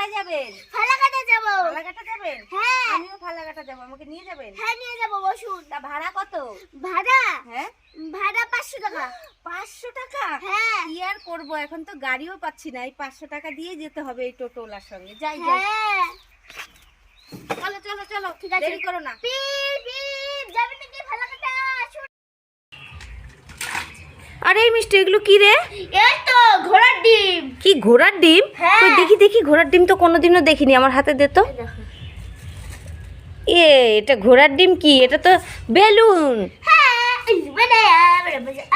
কোথায় যাবেন? ফালাকাটা যাব। ফালাকাটা যাবেন? হ্যাঁ। আমিও ফালাকাটা যাব আমাকে নিয়ে যাবেন? হ্যাঁ নিয়ে যাব বসুন। তা ভাড়া কত? ভাড়া? হ্যাঁ? ভাড়া পাঁচশো টাকা। পাঁচশো টাকা? হ্যাঁ। কি আর করব? এখন তো গাড়িও পাচ্ছি না। এই পাঁচশো টাকা দিয়ে যেতে হবে এই টোটোলার সঙ্গে। যাই যাই। হ্যাঁ। চলো চলো চলো। ঠিক আছে। দেরি করো না। পিপ পিপ যাবে নাকি ফালাকাটা? আরে এই মিষ্টি এগুলো কি রে? এই তো ঘোড়ার কি ঘোড়ার ডিম? হ্যাঁ। কই দেখি দেখি ঘোড়ার ডিম তো কোনোদিনও দেখিনি আমার হাতে দে তো। এ এটা ঘোড়ার ডিম কি? এটা তো বেলুন। হ্যাঁ মানে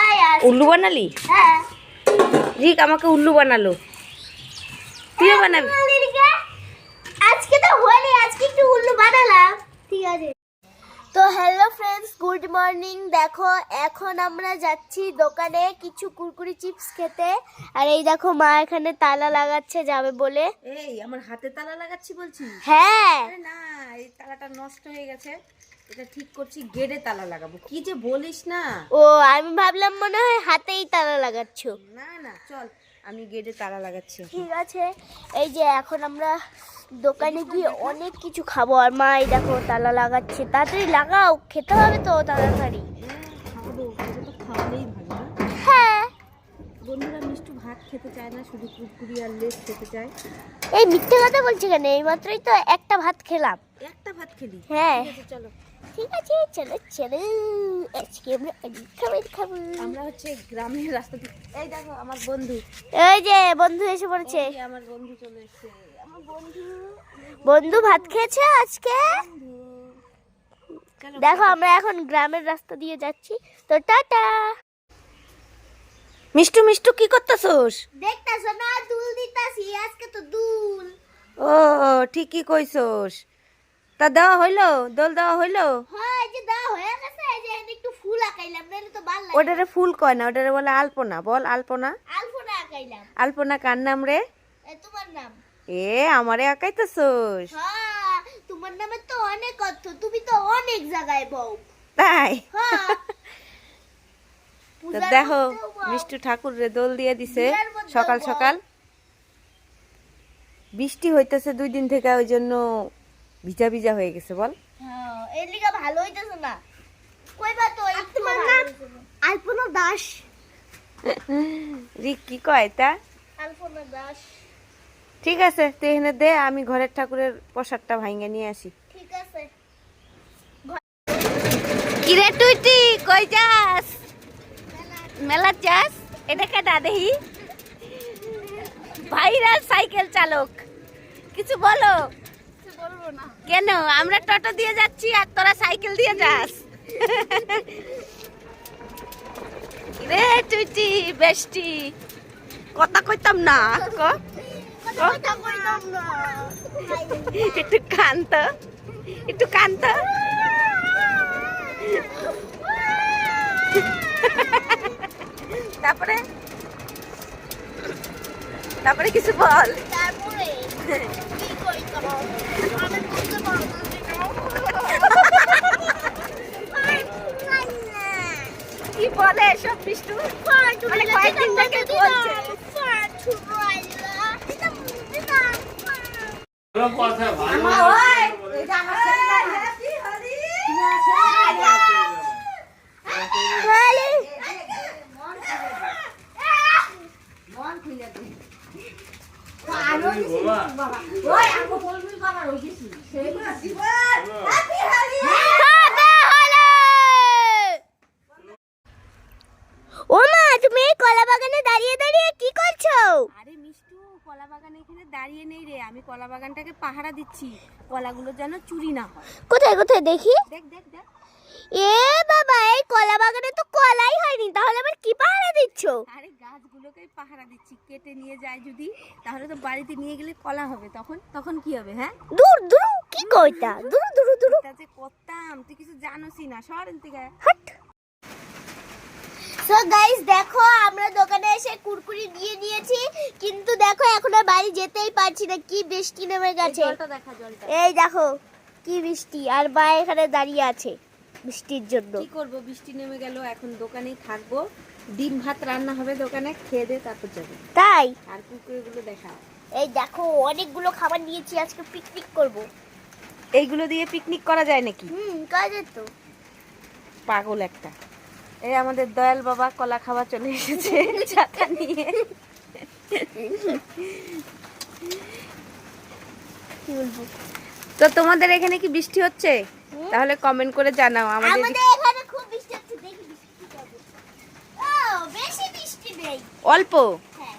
আয়া উল্লু বানালি? ঠিক রিক আমাকে উল্লু বানালো। তুইও বানাবি আজকে তো হোলি আজকে একটু উল্লু বানালাম ঠিক আছে তো হ্যালো ফ্রেন্ডস গুড মর্নিং দেখো এখন আমরা যাচ্ছি দোকানে কিছু কুরকুরি চিপস খেতে। আর এই দেখো মা এখানে তালা লাগাচ্ছে যাবে বলে। এই আমার হাতে তালা লাগাচ্ছি বলছি হ্যাঁ। না এই তালাটা নষ্ট হয়ে গেছে। এটা ঠিক করছি গেটে তালা লাগাবো। কি যে বলিস না। ও আমি ভাবলাম মনে হয় হাতেই তালা লাগাচ্ছ। না না চল। আমি গেটে তালা লাগাচ্ছি। ঠিক আছে এই যে এখন আমরা দোকানে গিয়ে অনেক কিছু খাব। আর মা এই দেখো তালা লাগাচ্ছে। তাড়াতাড়ি লাগাও খেতে হবে তো তাড়াতাড়ি। হ্যাঁ, হ্যাঁ। বন্ধুরা মিষ্টু ভাত খেতে চায় না শুধু কুরকুরি আর লেস খেতে চায়। এই মিথ্যে কথা বলছি কেন? এই মাত্রই তো একটা ভাত খেলাম। একটা ভাত খেলি? হ্যাঁ। চলো। ঠিক আছে চলো চলো। আজকে আমরা অনেক খাবার খাব। আমরা হচ্ছে গ্রামের রাস্তা এই দেখো আমার বন্ধু। এই যে বন্ধু এসে পড়েছে। আমার বন্ধু চলে এসেছে। আমার বন্ধু বন্ধু ভাত খেয়েছে আজকে? দেখো আমরা এখন গ্রামের রাস্তা দিয়ে যাচ্ছি। তো টাটা। মিষ্টু মিষ্টু কি করতেছস? দেখতাছো না দুল দিতাছি আজকে তো দুল। ও ঠিকই কইছস। তা দেওয়া হইল? দোল দেওয়া হইল? হ্যাঁ ওটারে ফুল কয় না ওটারে বলে আলপনা। বল আলপনা। আলপনা কার নাম রে? এ তোমার নাম? এ আমারে আঁকাইতেছস। হ্যাঁ তোমার নামে তো অনেক অর্থ তুমি তো অনেক জায়গায় বউ। তাই? হ্যাঁ। তো দেখো। মিষ্টু ঠাকুর রে দোল দিয়ে দিছে সকাল সকাল। বৃষ্টি হইতেছে দুই দিন থেকে ওই জন্য ভিজা ভিজা হয়ে গেছে বল। হ্যাঁ এর লিগা ভালো হইতেছে না। কইবা তো তোমার নাম আলপনা দাস। রিক কি কয় তা আলপনা দাস। ঠিক আছে তুই এখানে দে আমি ঘরের ঠাকুরের প্রসাদটা ভাঙ্গে নিয়ে আসি। ঠিক আছে। কিরে তুইটি কই যাস? মেলা যাস? এটা কেটা দেহি? ভাইরাল সাইকেল চালক। কিছু বলো। কেন? আমরা টোটো দিয়ে যাচ্ছি আর তোরা সাইকেল দিয়ে যাস। রে তুইটি বেষ্টি। কথা কইতাম না। ক। কথা কইতাম না। একটু কান্ত। একটু কান্ত। তারপরে? তারপরে কিছু বল। কি কইতাম আমি বুঝতে বলে এসব বিষ্টু? মানে কয়েকদিন থেকে বলছে। ও মা তুমি এই কলা বাগানে দাঁড়িয়ে দাঁড়িয়ে কি করছ? আরে মিষ্টু কলা বাগানে এখানে দাঁড়িয়ে নেই রে। আমি কলা বাগানটাকে পাহারা দিচ্ছি। কলাগুলো যেন চুরি না হয়। কোথায় কোথায়? দেখি। দেখ দেখ দেখ। এ বাবা এই কলা বাগানে তো কলাই হয়নি তাহলে আবার কি পাহারা দিচ্ছ? আরে গাছগুলোকে পাহারা দিচ্ছি কেটে নিয়ে যায় যদি তাহলে তো বাড়িতে নিয়ে গেলে কলা হবে তখন তখন কি হবে হ্যাঁ? দূর দূর কি কইতা? দূর দূর দূর। যে করতাম তুই কিছু জানোসই না সরেন থেকে হাট। সো গাইস দেখো আমরা দোকানে এসে কুরকুরি দিয়ে নিয়েছি কিন্তু দেখো এখন আর বাড়ি যেতেই পারছি না কি বৃষ্টি নেমে গেছে। এই দেখো কি বৃষ্টি আর বা এখানে দাঁড়িয়ে আছে। বৃষ্টির জন্য। কি করব? বৃষ্টি নেমে গেল এখন দোকানেই থাকব। ডিম ভাত রান্না হবে দোকানে খেয়ে দে তারপর যাবে। তাই? আর কুকুরগুলো দেখা। এই দেখো অনেকগুলো খাবার নিয়েছি আজকে পিকনিক করব। এইগুলো দিয়ে পিকনিক করা যায় নাকি? হুম কাজে তো। পাগল একটা। এই আমাদের দয়াল বাবা কলা খাওয়া চলে এসেছে ছাতা নিয়ে। তো তোমাদের এখানে কি বৃষ্টি হচ্ছে। তাহলে কমেন্ট করে জানাও আমাদের। অল্প? হ্যাঁ।